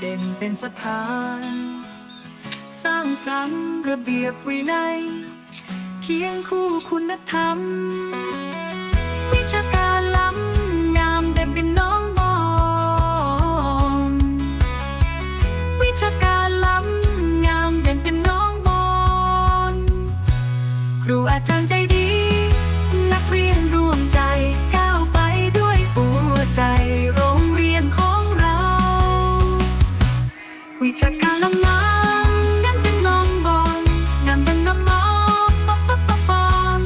เด่นเป็นสถาน สร้างสรรค์ระเบียบวินัยเคียงคู่คุณธรรม วิชาการล้ำงามเด่นเป็นน้องบอนวิชาการล้ำงามเด่นเป็นน้องบอนครูอาจารย์ใจดี นักเรียนร่วมใจ วิชาการล้ำน้ำนั่นเป็นน้องบอลนั่นเป็นน้องบอลปะปะปะบอล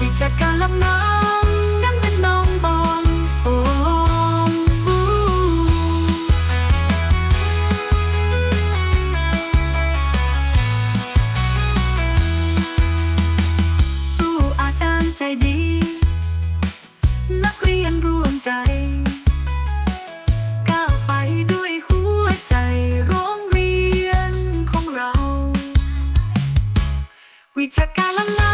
วิชาการล้ำน้ำนั่นเป็นน้องบอลโอ้โอ้ครูอาจารย์ใจดี นักเรียนร่วมใจ We check alumni.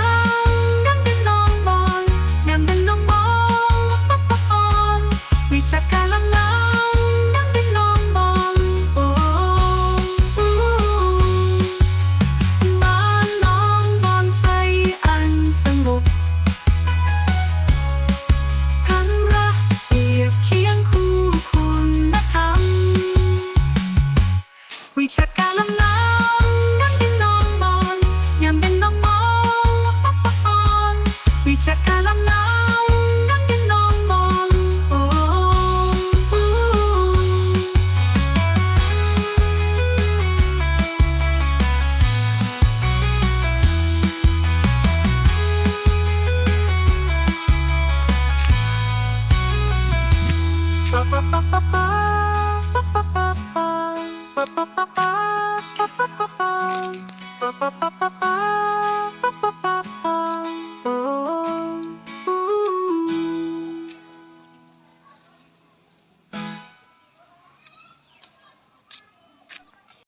Ba, ba, ba, ba, ba.